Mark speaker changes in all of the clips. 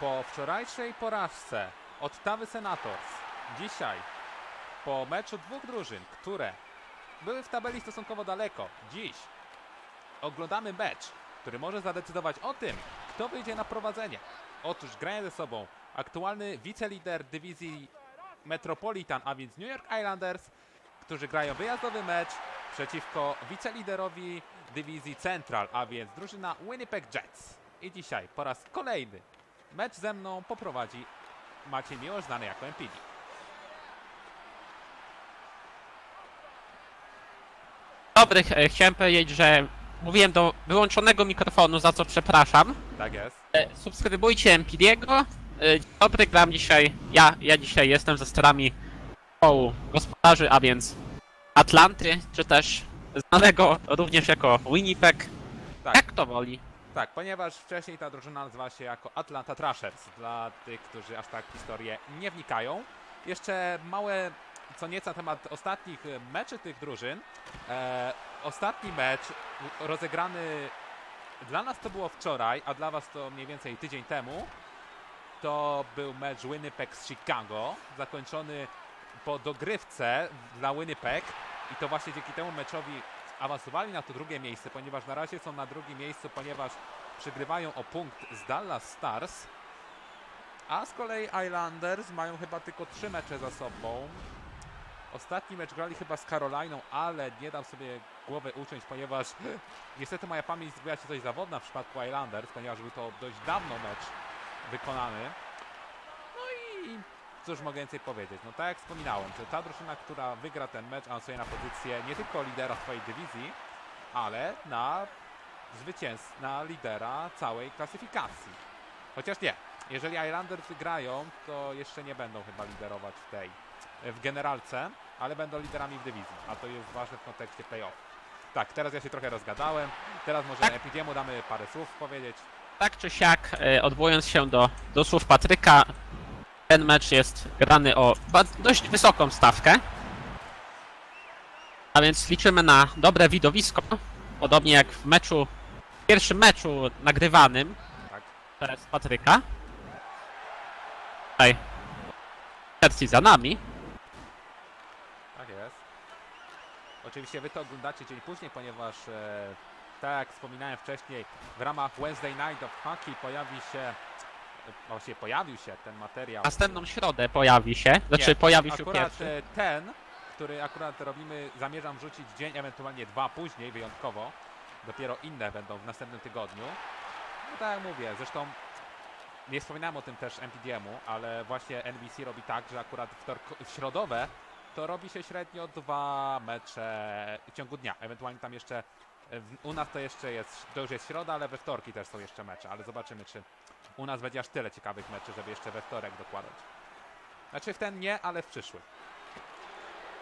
Speaker 1: Po wczorajszej porażce od Tawy Senators, dzisiaj po meczu dwóch drużyn, które były w tabeli stosunkowo daleko, dziś oglądamy mecz, który może zadecydować o tym, kto wyjdzie na prowadzenie. Otóż grają ze sobą aktualny wicelider dywizji Metropolitan, a więc New York Islanders, którzy grają wyjazdowy mecz przeciwko wiceliderowi dywizji Central, a więc drużyna Winnipeg Jets. I dzisiaj po raz kolejny mecz ze mną poprowadzi Maciej Miłosz, znany jako MPD.
Speaker 2: Dobry, e, chciałem powiedzieć, że mówiłem do wyłączonego mikrofonu, za co przepraszam.
Speaker 1: Tak jest.
Speaker 2: E, Subskrybujcie MPD'ego. E, Dzień dobry, gram dzisiaj, ja, ja dzisiaj jestem ze sterami zespołu gospodarzy, a więc Atlanty, czy też znanego również jako Winnipeg.
Speaker 1: Tak.
Speaker 2: Jak to woli.
Speaker 1: Tak, ponieważ wcześniej ta drużyna nazywała się jako Atlanta Trashers, dla tych, którzy aż tak w historię nie wnikają. Jeszcze małe co nieco na temat ostatnich e, meczy tych drużyn. E, ostatni mecz rozegrany dla nas to było wczoraj, a dla was to mniej więcej tydzień temu. To był mecz Winnipeg z Chicago, zakończony po dogrywce dla Winnipeg i to właśnie dzięki temu meczowi awansowali na to drugie miejsce, ponieważ na razie są na drugim miejscu, ponieważ przegrywają o punkt z Dallas Stars. A z kolei Islanders mają chyba tylko trzy mecze za sobą. Ostatni mecz grali chyba z Caroliną, ale nie dam sobie głowy uciąć, ponieważ niestety moja pamięć zbyła się dość zawodna w przypadku Islanders, ponieważ był to dość dawno mecz wykonany. No i cóż mogę więcej powiedzieć? No tak jak wspominałem, że ta drużyna, która wygra ten mecz, awansuje na pozycję nie tylko lidera swojej dywizji, ale na zwycięz, na lidera całej klasyfikacji. Chociaż nie, jeżeli Islanders wygrają, to jeszcze nie będą chyba liderować w tej, w generalce, ale będą liderami w dywizji, a to jest ważne w kontekście playoff. Tak, teraz ja się trochę rozgadałem, teraz może
Speaker 2: Tak.
Speaker 1: Epidiemu damy parę słów powiedzieć.
Speaker 2: Tak czy siak, e, odwołując się do, do słów Patryka, ten mecz jest grany o dość wysoką stawkę. A więc liczymy na dobre widowisko. Podobnie jak w meczu, w pierwszym meczu nagrywanym
Speaker 1: Tak.
Speaker 2: przez Patryka. Tutaj sercji za nami.
Speaker 1: Tak jest. Oczywiście wy to oglądacie dzień później, ponieważ e, tak jak wspominałem wcześniej, w ramach Wednesday Night of Hockey pojawi się, e, właściwie pojawił się ten materiał.
Speaker 2: Następną środę pojawi się, znaczy
Speaker 1: Nie,
Speaker 2: pojawi się
Speaker 1: akurat
Speaker 2: pierwszy.
Speaker 1: e, ten, który akurat robimy, zamierzam wrzucić dzień, ewentualnie dwa później, wyjątkowo. Dopiero inne będą w następnym tygodniu. No tak jak mówię, zresztą nie wspominałem o tym też MPDM-u, ale właśnie NBC robi tak, że akurat w środowe to robi się średnio dwa mecze w ciągu dnia. Ewentualnie tam jeszcze e, w, u nas to jeszcze jest, to już jest środa, ale we wtorki też są jeszcze mecze, ale zobaczymy, czy u nas będzie aż tyle ciekawych meczy, żeby jeszcze we wtorek dokładać. Znaczy w ten nie, ale w przyszły.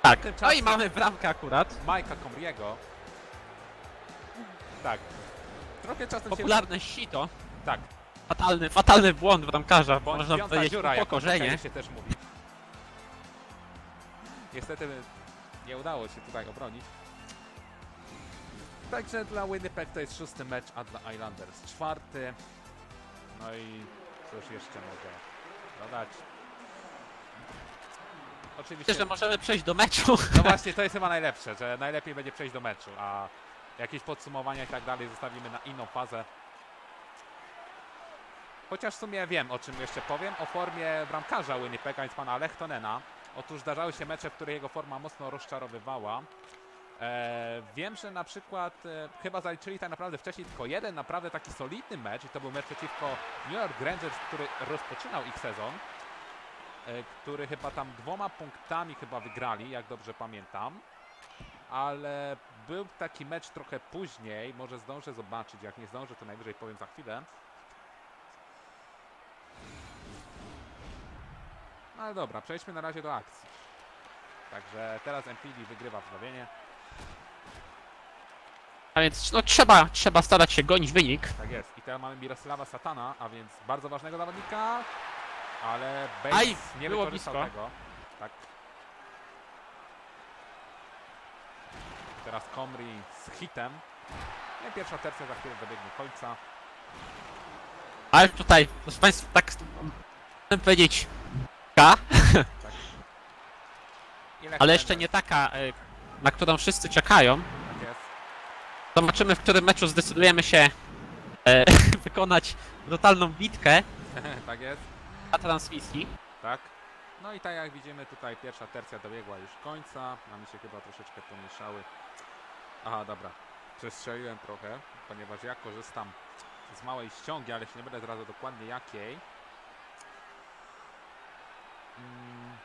Speaker 2: Tak. No i mamy bramkę akurat.
Speaker 1: Majka Comriego. Tak. Trochę czasem się...
Speaker 2: Popularne sito.
Speaker 1: Tak,
Speaker 2: Fatalny, fatalny błąd bramkarza,
Speaker 1: bądź
Speaker 2: można powiedzieć
Speaker 1: dziura,
Speaker 2: upokorzenie.
Speaker 1: się też mówi. Niestety nie udało się tutaj obronić. Także dla Winnipeg to jest szósty mecz, a dla Islanders czwarty. No i cóż jeszcze mogę dodać? Oczywiście...
Speaker 2: Myślę, że możemy przejść do meczu.
Speaker 1: No właśnie, to jest chyba najlepsze, że najlepiej będzie przejść do meczu, a jakieś podsumowania i tak dalej zostawimy na inną fazę. Chociaż w sumie wiem, o czym jeszcze powiem, o formie bramkarza Winnipega, więc pana Lechtonena. Otóż zdarzały się mecze, w których jego forma mocno rozczarowywała. E, wiem, że na przykład e, chyba zaliczyli tak naprawdę wcześniej tylko jeden naprawdę taki solidny mecz i to był mecz przeciwko New York Rangers, który rozpoczynał ich sezon e, który chyba tam dwoma punktami chyba wygrali, jak dobrze pamiętam. Ale był taki mecz trochę później, może zdążę zobaczyć, jak nie zdążę, to najwyżej powiem za chwilę. No ale dobra, przejdźmy na razie do akcji. Także teraz MPD wygrywa wznowienie.
Speaker 2: A więc no trzeba, trzeba starać się gonić wynik.
Speaker 1: Tak jest. I teraz mamy Mirosława Satana, a więc bardzo ważnego zawodnika. Ale Bates
Speaker 2: Aj,
Speaker 1: nie
Speaker 2: było
Speaker 1: wykorzystał
Speaker 2: blisko.
Speaker 1: tego. Tak. Teraz Comri z hitem. No i pierwsza tercja za chwilę dobiegnie końca.
Speaker 2: Ale tutaj, proszę Państwa, tak chcę powiedzieć K,
Speaker 1: Ile
Speaker 2: ale jeszcze nie taka, e, na którą wszyscy czekają. Zobaczymy, w którym meczu zdecydujemy się e, wykonać brutalną bitkę
Speaker 1: tak jest.
Speaker 2: na transmisji.
Speaker 1: Tak. No i tak jak widzimy tutaj pierwsza tercja dobiegła już końca. Mamy się chyba troszeczkę pomieszały. Aha, dobra. Przestrzeliłem trochę, ponieważ ja korzystam z małej ściągi, ale się nie będę zdradzał dokładnie jakiej. Mm.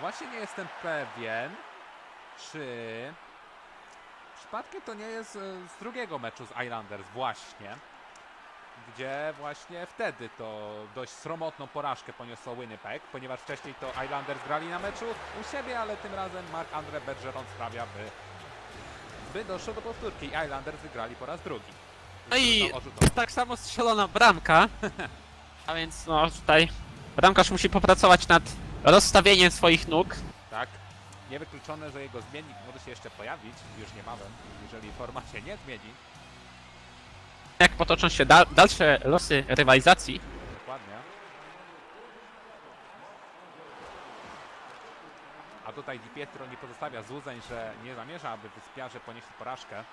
Speaker 1: Właśnie nie jestem pewien, czy przypadkiem to nie jest e, z drugiego meczu z Islanders właśnie gdzie właśnie wtedy to dość sromotną porażkę poniosło Winnipeg, ponieważ wcześniej to Islanders grali na meczu u siebie, ale tym razem Marc-André Bergeron sprawia, by, by doszło do powtórki. Islanders wygrali po raz drugi.
Speaker 2: No i tak samo strzelona bramka. A więc no tutaj bramkarz musi popracować nad rozstawieniem swoich nóg.
Speaker 1: Tak. Niewykluczone, że jego zmiennik może się jeszcze pojawić już niebawem, jeżeli forma się nie zmieni.
Speaker 2: Jak potoczą się dal dalsze losy rywalizacji.
Speaker 1: Dokładnie. A tutaj Di Pietro nie pozostawia złudzeń, że nie zamierza, aby wyspiarze ponieśli porażkę.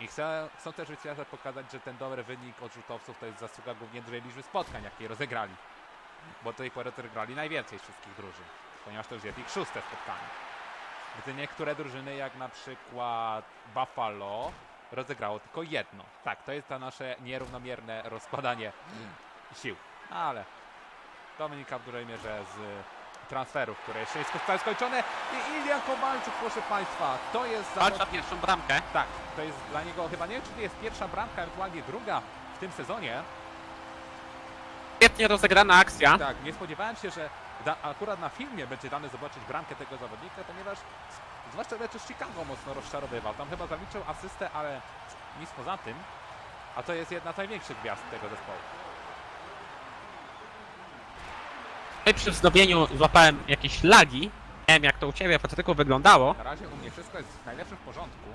Speaker 1: I chcę, chcą też wyspiarze pokazać, że ten dobry wynik odrzutowców to jest zasługa głównie dużej liczby spotkań, jakie rozegrali. Bo do tej pory rozegrali najwięcej z wszystkich drużyn, ponieważ to już jest ich szóste spotkanie. Gdy niektóre drużyny, jak na przykład Buffalo, rozegrało tylko jedno. Tak, to jest to nasze nierównomierne rozkładanie sił. Ale to wynika w dużej mierze z transferów, które jeszcze nie zostały skończone. I Ilian Kowalczyk, proszę Państwa, to jest
Speaker 2: Walcza
Speaker 1: zawodnik...
Speaker 2: pierwszą bramkę.
Speaker 1: Tak, to jest dla niego chyba, nie wiem czy to jest pierwsza bramka, ewentualnie druga w tym sezonie.
Speaker 2: Świetnie rozegrana akcja.
Speaker 1: Tak, nie spodziewałem się, że da, akurat na filmie będzie dane zobaczyć bramkę tego zawodnika, ponieważ zwłaszcza mecz z Chicago mocno rozczarowywał. Tam chyba zaliczył asystę, ale nic poza tym. A to jest jedna z największych gwiazd tego zespołu.
Speaker 2: Tutaj przy wznowieniu złapałem jakieś lagi. Nie wiem jak to u Ciebie, Patryku, wyglądało.
Speaker 1: Na razie u mnie wszystko jest w najlepszym porządku.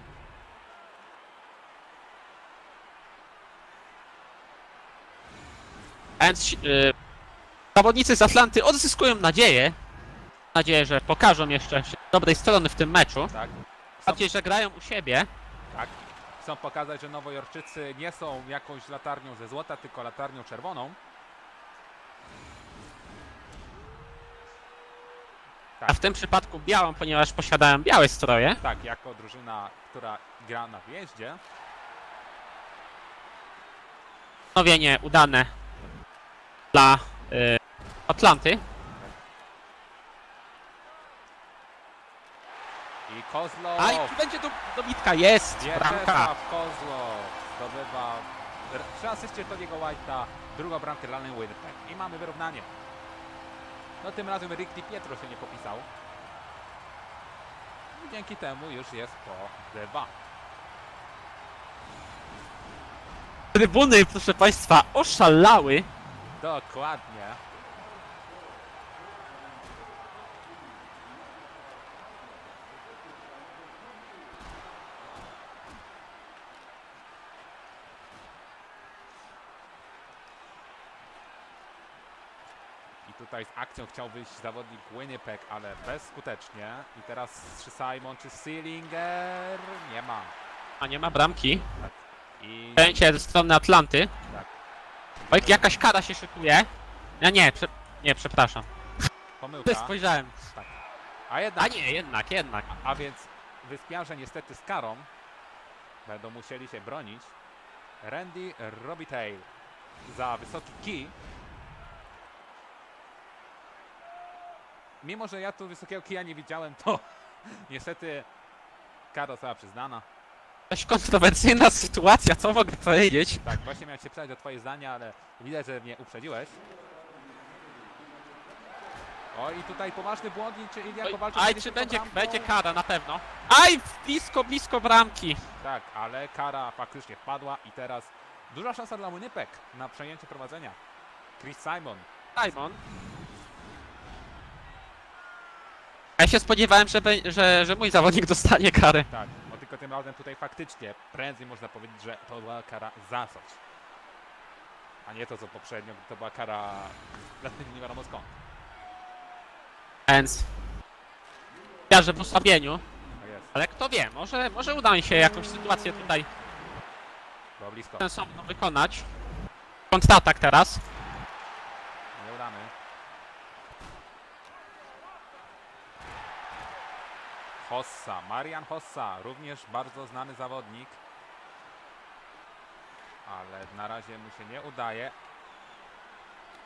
Speaker 2: Więc yy, zawodnicy z Atlanty odzyskują nadzieję. Nadzieję, że pokażą jeszcze się z dobrej strony w tym meczu.
Speaker 1: Tak.
Speaker 2: Bardziej, że grają u siebie.
Speaker 1: tak. Chcą pokazać, że Nowojorczycy nie są jakąś latarnią ze złota, tylko latarnią czerwoną.
Speaker 2: A w tym przypadku białą, ponieważ posiadałem białe stroje.
Speaker 1: Tak, jako drużyna, która gra na wyjeździe.
Speaker 2: Wznowienie udane dla yy, Atlanty.
Speaker 1: I Kozlo
Speaker 2: A i tu będzie do, dobitka, jest! Bramka!
Speaker 1: Wieczesław Kozlo zdobywa przy asyście Tony'ego White'a drugą bramkę dla Winnipeg. I mamy wyrównanie. No tym razem Rick Di Pietro się nie popisał. I dzięki temu już jest po dwa.
Speaker 2: Trybuny, proszę Państwa, oszalały.
Speaker 1: Dokładnie. I tutaj z akcją chciał wyjść zawodnik Winnipeg, ale bezskutecznie. I teraz czy Simon, czy Sealinger? Nie ma.
Speaker 2: A nie ma bramki.
Speaker 1: I
Speaker 2: Przejęcie ze strony Atlanty.
Speaker 1: tak,
Speaker 2: Oj, jakaś kara się szykuje. Ja nie, prze, nie, przepraszam.
Speaker 1: pomyłka.
Speaker 2: Spojrzałem.
Speaker 1: A jednak
Speaker 2: A nie, jednak, jednak.
Speaker 1: A, a więc wyspiarze niestety z karą będą musieli się bronić. Randy Robitaille za wysoki kij. Mimo, że ja tu wysokiego kija nie widziałem, to niestety kara została przyznana.
Speaker 2: Dość kontrowersyjna sytuacja, co mogę powiedzieć?
Speaker 1: Tak, właśnie miałem się pytać o twoje zdanie, ale widać, że mnie uprzedziłeś. O i tutaj poważny błąd i czy Ilia Kowalczyk
Speaker 2: aj,
Speaker 1: będzie
Speaker 2: czy
Speaker 1: tylko
Speaker 2: będzie,
Speaker 1: bramką?
Speaker 2: będzie kara na pewno. Aj, blisko, blisko bramki.
Speaker 1: Tak, ale kara faktycznie wpadła i teraz duża szansa dla Winnipeg na przejęcie prowadzenia. Chris Simon.
Speaker 2: Simon. Ja się spodziewałem, że, be- że, że mój zawodnik dostanie karę.
Speaker 1: Tak, tylko tym razem tutaj faktycznie prędzej można powiedzieć, że to była kara za coś. A nie to co poprzednio, to była kara nie wiadomo skąd.
Speaker 2: Więc... Ja, że w osłabieniu,
Speaker 1: No jest,
Speaker 2: ale kto wie, może, może uda mi się jakąś sytuację tutaj
Speaker 1: było blisko.
Speaker 2: sensowną wykonać. Kontratak teraz.
Speaker 1: Nie udany. Hossa, Marian Hossa, również bardzo znany zawodnik. Ale na razie mu się nie udaje.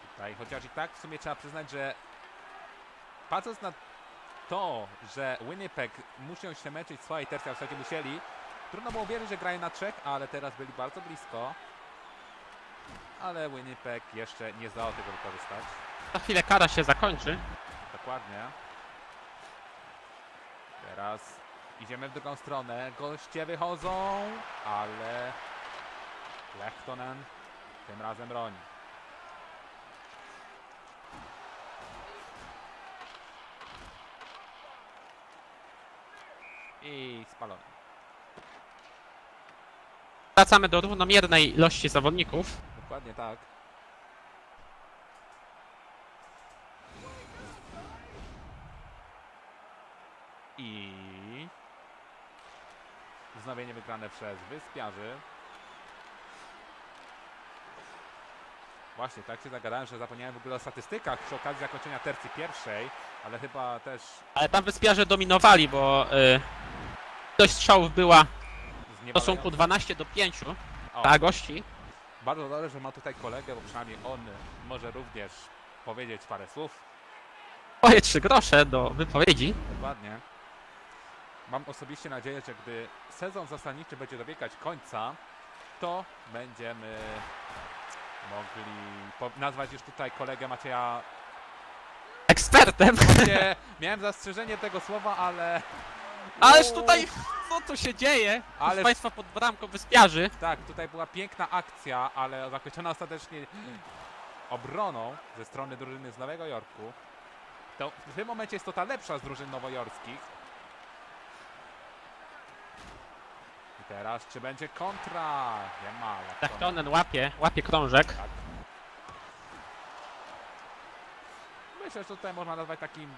Speaker 1: Tutaj, chociaż i tak w sumie trzeba przyznać, że patrząc na to, że Winnipeg muszą się męczyć w swojej tercji, a w zasadzie musieli, trudno było wierzyć, że grają na trzech, ale teraz byli bardzo blisko. Ale Winnipeg jeszcze nie zdołał tego wykorzystać.
Speaker 2: Za chwilę kara się zakończy.
Speaker 1: Dokładnie. Teraz idziemy w drugą stronę. Goście wychodzą, ale Lechtonen tym razem broni. I spalony.
Speaker 2: Wracamy do równomiernej ilości zawodników.
Speaker 1: Dokładnie tak. I wznowienie wygrane przez Wyspiarzy. Właśnie, tak się zagadałem, że zapomniałem w ogóle o statystykach przy okazji zakończenia tercji pierwszej, ale chyba też
Speaker 2: Ale tam wyspiarze dominowali, bo y, ilość strzałów była w stosunku 12 do 5
Speaker 1: O,
Speaker 2: dla gości.
Speaker 1: Bardzo dobrze, że ma tutaj kolegę, bo przynajmniej on może również powiedzieć parę słów.
Speaker 2: Moje trzy grosze do wypowiedzi.
Speaker 1: Dokładnie. Mam osobiście nadzieję, że gdy sezon zasadniczy będzie dobiegać końca, to będziemy mogli nazwać już tutaj kolegę Macieja.
Speaker 2: Ekspertem.
Speaker 1: Nie, miałem zastrzeżenie tego słowa, ale.
Speaker 2: Ależ tutaj, co tu się dzieje? Proszę
Speaker 1: Ale-
Speaker 2: Państwa pod bramką wyspiarzy.
Speaker 1: Tak, tutaj była piękna akcja, ale zakończona ostatecznie obroną ze strony drużyny z Nowego Jorku. To w tym momencie jest to ta lepsza z drużyn nowojorskich. Teraz, czy będzie kontra? Nie ma. Lachtonen.
Speaker 2: Lechtonen łapie, łapie krążek.
Speaker 1: Tak. Myślę, że tutaj można nazwać takim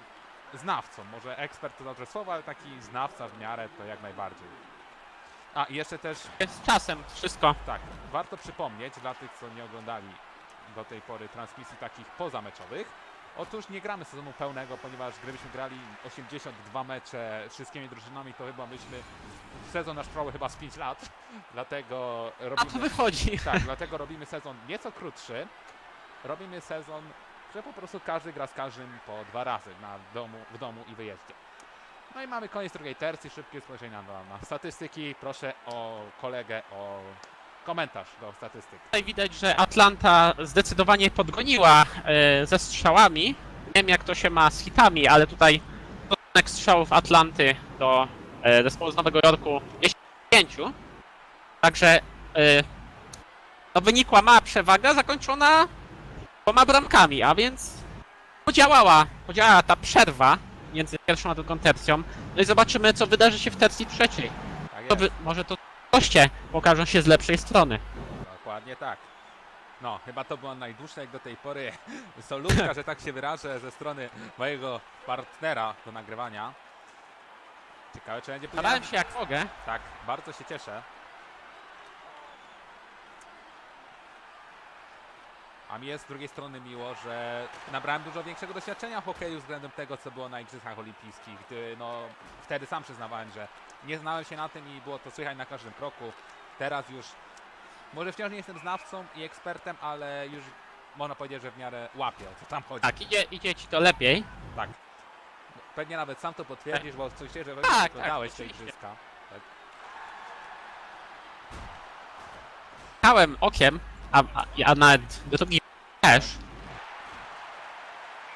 Speaker 1: znawcą. Może ekspert to dobrze słowo, ale taki znawca w miarę to jak najbardziej. A i jeszcze też
Speaker 2: Z czasem wszystko.
Speaker 1: tak, warto przypomnieć dla tych, co nie oglądali do tej pory transmisji takich pozameczowych. Otóż nie gramy sezonu pełnego, ponieważ gdybyśmy grali 82 mecze wszystkimi drużynami, to chyba byśmy sezon nasz trwały chyba z 5 lat. Dlatego
Speaker 2: A to
Speaker 1: robimy,
Speaker 2: wychodzi.
Speaker 1: tak, dlatego robimy sezon nieco krótszy. Robimy sezon, że po prostu każdy gra z każdym po dwa razy na domu, w domu i wyjeździe. No i mamy koniec drugiej tercji, szybkie spojrzenie na, na statystyki. Proszę o kolegę o komentarz do statystyk.
Speaker 2: Tutaj widać, że Atlanta zdecydowanie podgoniła e, ze strzałami. Nie wiem jak to się ma z hitami, ale tutaj stosunek strzałów Atlanty do e, zespołu z Nowego Jorku jest 5. Także e, no wynikła mała przewaga zakończona dwoma bramkami, a więc podziałała, podziałała ta przerwa między pierwszą a drugą tercją. No i zobaczymy co wydarzy się w tercji trzeciej.
Speaker 1: Tak
Speaker 2: To wy, może to goście pokażą się z lepszej strony.
Speaker 1: Dokładnie tak. No, chyba to była najdłuższa jak do tej pory solutka, że tak się wyrażę, ze strony mojego partnera do nagrywania. Ciekawe, czy będzie
Speaker 2: Starałem
Speaker 1: później.
Speaker 2: się jak mogę.
Speaker 1: Tak, bardzo się cieszę. A mi jest z drugiej strony miło, że nabrałem dużo większego doświadczenia w hokeju względem tego, co było na Igrzyskach Olimpijskich, gdy no wtedy sam przyznawałem, że nie znałem się na tym i było to słychać na każdym kroku. Teraz już, może wciąż nie jestem znawcą i ekspertem, ale już można powiedzieć, że w miarę łapię, o co tam chodzi.
Speaker 2: Tak, idzie, idzie ci to lepiej.
Speaker 1: Tak. Pewnie nawet sam to potwierdzisz, bo słyszę, że
Speaker 2: Tak, tak,
Speaker 1: oglądałeś te
Speaker 2: oczywiście.
Speaker 1: Igrzyska.
Speaker 2: Stałem okiem, a, a, a nawet drugi też.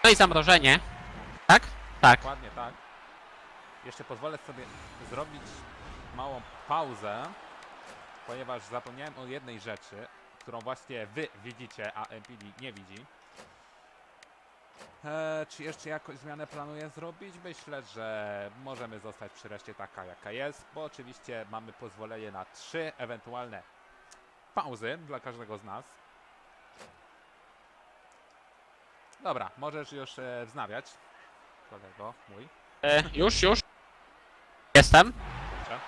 Speaker 2: No i zamrożenie. Tak? Tak.
Speaker 1: Dokładnie tak. Jeszcze pozwolę sobie zrobić małą pauzę, ponieważ zapomniałem o jednej rzeczy, którą właśnie wy widzicie, a MPD nie widzi. E, czy jeszcze jakąś zmianę planuję zrobić? Myślę, że możemy zostać przy reszcie taka jaka jest, bo oczywiście mamy pozwolenie na trzy ewentualne pauzy dla każdego z nas. Dobra, możesz już e, wznawiać, kolego mój.
Speaker 2: E, już, już. Jestem.
Speaker 1: Dobrze.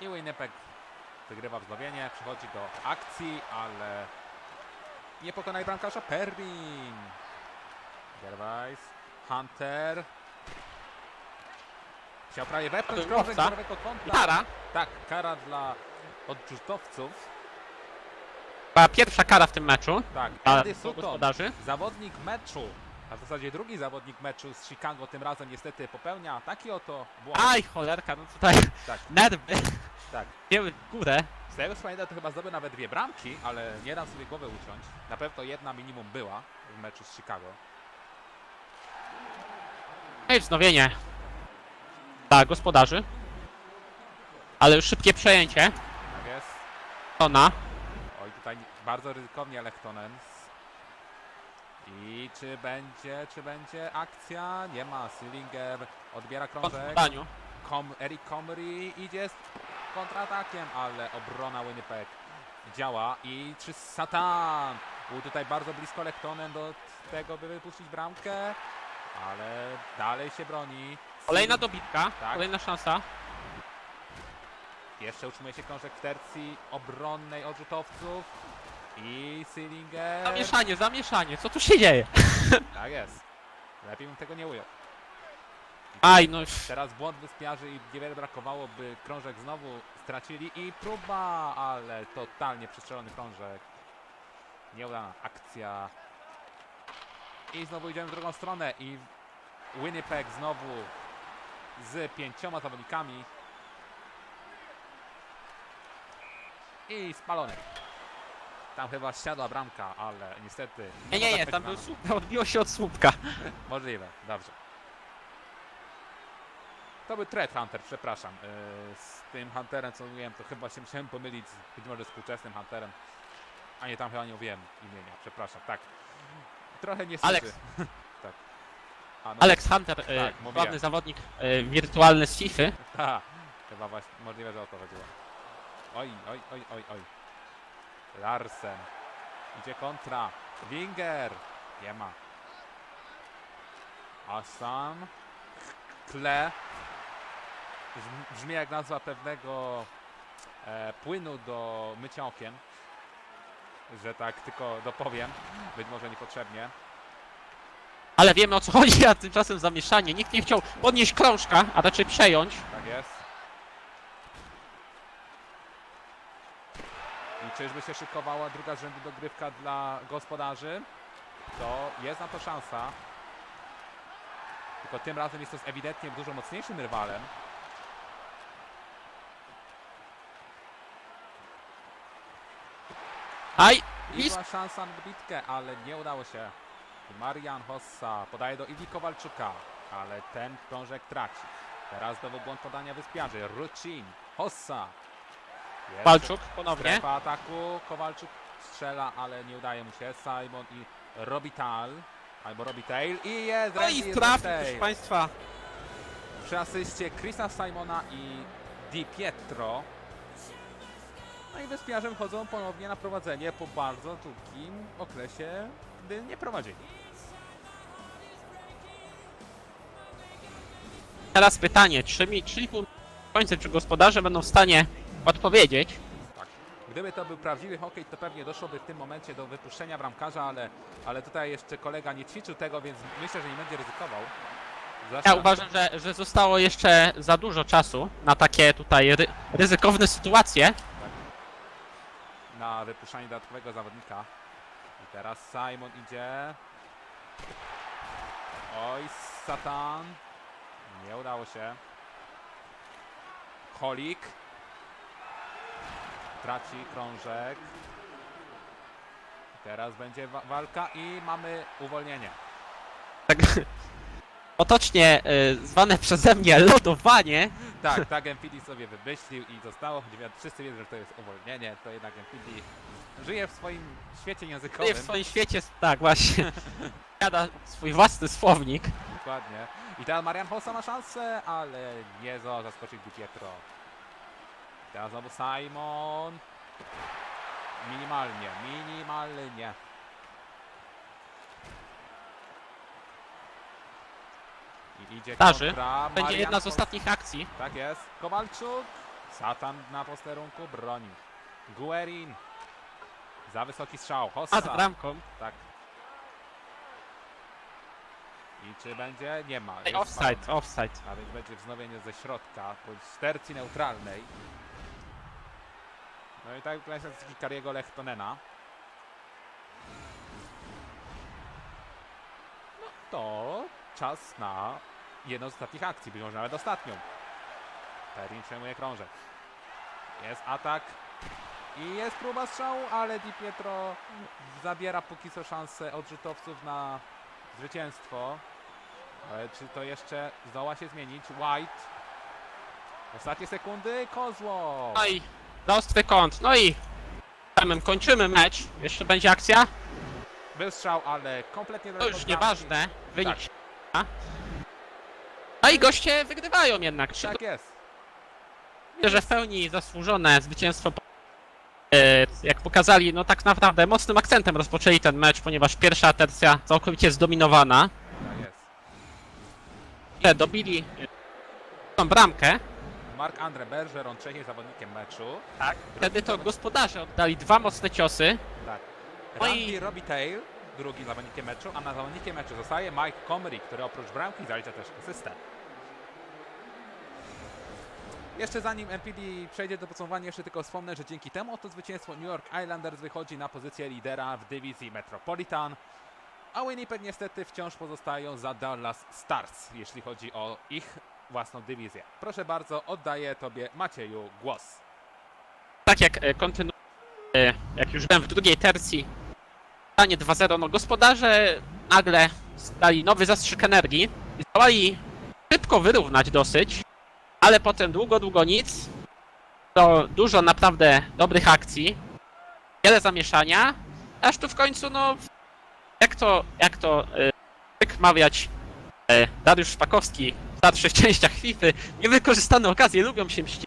Speaker 1: I Winnipeg wygrywa wznowienie, przechodzi do akcji, ale nie pokonaj bramkarza Perrin. Gervais, Hunter. Chciał prawie wepchnąć krążek.
Speaker 2: Kara.
Speaker 1: Tak, kara dla odrzutowców.
Speaker 2: Była pierwsza kara w tym meczu.
Speaker 1: Tak,
Speaker 2: Dla
Speaker 1: Andy Sutton.
Speaker 2: gospodarzy.
Speaker 1: Zawodnik meczu, a w zasadzie drugi zawodnik meczu z Chicago tym razem niestety popełnia taki oto błąd.
Speaker 2: Aj, cholerka, no tutaj
Speaker 1: Tak,
Speaker 2: nerwy
Speaker 1: tak.
Speaker 2: wzięły w górę.
Speaker 1: Z tego co pamiętam to chyba zdobył nawet dwie bramki, ale nie dam sobie głowy uciąć. Na pewno jedna minimum była w meczu z Chicago.
Speaker 2: No i wznowienie. Dla gospodarzy. Ale już szybkie przejęcie.
Speaker 1: Tak jest.
Speaker 2: Tona.
Speaker 1: Oj, tutaj bardzo ryzykownie Lechtonen. I czy będzie, czy będzie akcja? Nie ma. Sillinger odbiera krążek. Com Eric Comrie idzie z kontratakiem, ale obrona Winnipeg działa i czy Satan był tutaj bardzo blisko Lechtonen do tego, by wypuścić bramkę, ale dalej się broni.
Speaker 2: Kolejna dobitka.
Speaker 1: Tak.
Speaker 2: Kolejna szansa.
Speaker 1: Jeszcze utrzymuje się krążek w tercji obronnej odrzutowców i Sillinger.
Speaker 2: Zamieszanie, zamieszanie. Co tu się dzieje?
Speaker 1: Tak jest. Lepiej bym tego nie ujął.
Speaker 2: Aj, no.
Speaker 1: Teraz błąd wyspiarzy i niewiele brakowało, by krążek znowu stracili i próba, ale totalnie przestrzelony krążek. Nieudana akcja. I znowu idziemy w drugą stronę i Winnipeg znowu z pięcioma zawodnikami. I spalony. Tam chyba siadła bramka, ale niestety...
Speaker 2: Nie, nie, nie, tam był słup. Odbiło się od słupka.
Speaker 1: Możliwe, dobrze. To był Thread Hunter, przepraszam. Yy, z tym Hunterem, co mówiłem, to chyba się musiałem pomylić z być może współczesnym Hunterem. A nie, tam chyba nie mówiłem imienia, przepraszam, tak. Trochę nie
Speaker 2: Alex.
Speaker 1: tak. A, no,
Speaker 2: Alex Hunter,
Speaker 1: Tak,
Speaker 2: e,
Speaker 1: mówiłem.
Speaker 2: sławny zawodnik e, wirtualny z FIFA.
Speaker 1: Ta, chyba właśnie, możliwe, że o to chodziło. Oj, oj, oj, oj, oj. Larsen. Idzie kontra. Winger. Nie ma. Asan. Kle. Brzmi- jak nazwa pewnego e, płynu do mycia okien. Że tak tylko dopowiem. Być może niepotrzebnie.
Speaker 2: Ale wiemy o co chodzi, a tymczasem zamieszanie. Nikt nie chciał podnieść krążka, a raczej przejąć.
Speaker 1: Tak jest. I czyżby się szykowała druga z rzędu dogrywka dla gospodarzy? To jest na to szansa. Tylko tym razem jest to z ewidentnie dużo mocniejszym rywalem.
Speaker 2: Aj,
Speaker 1: I była szansa na bitkę, ale nie udało się. Marian Hossa podaje do Iwi Kowalczuka, ale ten krążek traci. Teraz znowu błąd podania wyspiarzy. Rucin, Hossa. Jeszcze
Speaker 2: Walczuk ponownie.
Speaker 1: Strefa ataku, Kowalczuk strzela, ale nie udaje mu się. Simon i Robital, albo Robitail i jest
Speaker 2: No
Speaker 1: Randy
Speaker 2: i trafił, proszę. Państwa.
Speaker 1: Przy asyście Chrisa Simona i Di Pietro. No i wyspiarze wychodzą ponownie na prowadzenie po bardzo długim okresie, gdy nie prowadzili.
Speaker 2: Teraz pytanie, 3,5 końca, czy gospodarze będą w stanie odpowiedzieć?
Speaker 1: Tak. Gdyby to był prawdziwy hokej, to pewnie doszłoby w tym momencie do wypuszczenia bramkarza, ale, ale tutaj jeszcze kolega nie ćwiczył tego, więc myślę, że nie będzie ryzykował. Zwłaszcza-
Speaker 2: Ja uważam, że, że zostało jeszcze za dużo czasu na takie tutaj ry ryzykowne sytuacje.
Speaker 1: na wypuszczanie dodatkowego zawodnika. I teraz Simon idzie. Oj, Satan. Nie udało się. Holik. Traci krążek. Teraz będzie wa walka i mamy uwolnienie.
Speaker 2: Tak potocznie y, zwane przeze mnie lodowanie.
Speaker 1: Tak, tak MPD sobie wymyślił i zostało, wszyscy wiedzą, że to jest uwolnienie, to jednak MPD żyje w swoim świecie
Speaker 2: Żyje
Speaker 1: językowym.
Speaker 2: w swoim świecie, tak właśnie. Jada swój własny słownik.
Speaker 1: Dokładnie. I teraz Marian Hossa ma szansę, ale nie za zaskoczyć Di Pietro. Teraz znowu Simon. Minimalnie, minimalnie. I idzie
Speaker 2: Darzy.
Speaker 1: kontra
Speaker 2: Będzie
Speaker 1: Marian
Speaker 2: jedna z ostatnich akcji.
Speaker 1: Tak jest. Kowalczuk. Satan na posterunku broni. Guerin. Za wysoki strzał.
Speaker 2: A z bramką.
Speaker 1: Tak. I czy będzie? Nie ma.
Speaker 2: Ej,
Speaker 1: Jest
Speaker 2: Offside, offside.
Speaker 1: A więc będzie wznowienie ze środka, bądź z tercji neutralnej. No i tak statystyki Kariego Lechtonena. No to czas na jedną z ostatnich akcji, być może nawet ostatnią. Perin przejmuje krążek. Jest atak. I jest próba strzału, ale Di Pietro zabiera póki co szansę odrzutowców na zwycięstwo. Ale czy to jeszcze zdoła się zmienić? White. Ostatnie sekundy. Kozło.
Speaker 2: No ostry kąt. No i Temem kończymy mecz. Jeszcze będzie akcja.
Speaker 1: Był strzał, ale kompletnie
Speaker 2: To już nieważne. Wynik.
Speaker 1: Tak.
Speaker 2: się. No i goście wygrywają jednak. Trzy
Speaker 1: Tak jest.
Speaker 2: Myślę, że w pełni zasłużone zwycięstwo. E, Jak pokazali, no tak naprawdę mocnym akcentem rozpoczęli ten mecz, ponieważ pierwsza tercja całkowicie zdominowana.
Speaker 1: Tak jest.
Speaker 2: Dobili tą bramkę.
Speaker 1: Mark Andre Bergeron, trzeci jest zawodnikiem meczu.
Speaker 2: Tak. Wtedy to gospodarze oddali dwa mocne ciosy.
Speaker 1: Tak.
Speaker 2: No
Speaker 1: Randy Robbie Tail, drugi zawodnikiem meczu, a na zawodnikiem meczu zostaje Mike Comrie, który oprócz bramki zalicza też asystę. Jeszcze zanim MPD przejdzie do podsumowania, jeszcze tylko wspomnę, że dzięki temu oto zwycięstwo New York Islanders wychodzi na pozycję lidera w dywizji Metropolitan, a Winnipeg niestety wciąż pozostają za Dallas Stars, jeśli chodzi o ich własną dywizję. Proszę bardzo, oddaję Tobie Macieju głos.
Speaker 2: Tak jak e, kontynu... e, jak już byłem w drugiej tercji, stanie 2-0, no gospodarze nagle dali nowy zastrzyk energii i zdołali szybko wyrównać dosyć, ale potem długo, długo nic. To dużo naprawdę dobrych akcji, wiele zamieszania, aż tu w końcu, no, jak to, jak to e, zwykł mawiać Dariusz Szpakowski starszych częściach FIFA, niewykorzystane okazje lubią się mścić.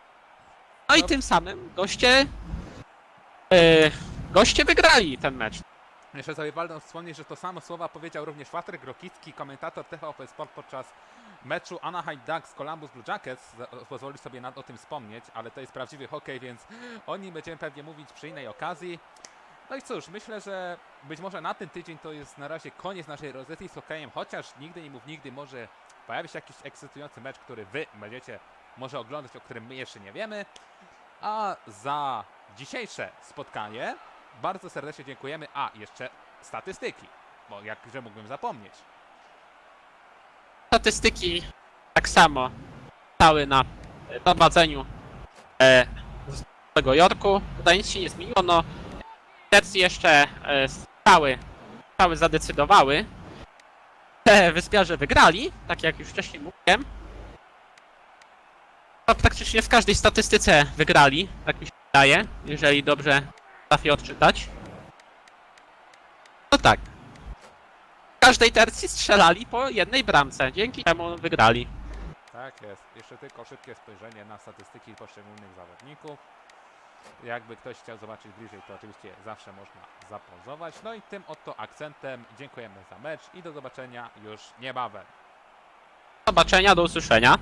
Speaker 2: No i
Speaker 1: No.
Speaker 2: tym samym goście e, goście wygrali ten mecz.
Speaker 1: Jeszcze sobie waldę wspomnieć, że to samo słowa powiedział również Patryk Rokicki, komentator TVP Sport podczas meczu Anaheim Ducks Columbus Blue Jackets. Za- Pozwoli sobie nad o tym wspomnieć, ale to jest prawdziwy hokej, więc o nim będziemy pewnie mówić przy innej okazji. No i cóż, myślę, że być może na ten tydzień to jest na razie koniec naszej rozgrywki z hokejem, chociaż nigdy nie mów nigdy, może pojawi się jakiś ekscytujący mecz, który wy będziecie może oglądać, o którym my jeszcze nie wiemy. A za dzisiejsze spotkanie bardzo serdecznie dziękujemy. A, jeszcze statystyki, bo jakże mógłbym zapomnieć.
Speaker 2: Statystyki tak samo stały na e, prowadzeniu e, z Nowego Jorku. Tutaj nic się nie zmieniło, no jeszcze e, stały, stały zadecydowały. Wyspiarze wygrali, tak jak już wcześniej mówiłem. No, praktycznie w każdej statystyce wygrali, tak mi się wydaje, jeżeli dobrze trafię odczytać. No tak. W każdej tercji strzelali po jednej bramce, dzięki czemu wygrali.
Speaker 1: Tak jest. Jeszcze tylko szybkie spojrzenie na statystyki poszczególnych zawodników. Jakby ktoś chciał zobaczyć bliżej, to oczywiście zawsze można zapauzować. No i tym oto akcentem dziękujemy za mecz i do zobaczenia już niebawem.
Speaker 2: Do zobaczenia, do usłyszenia.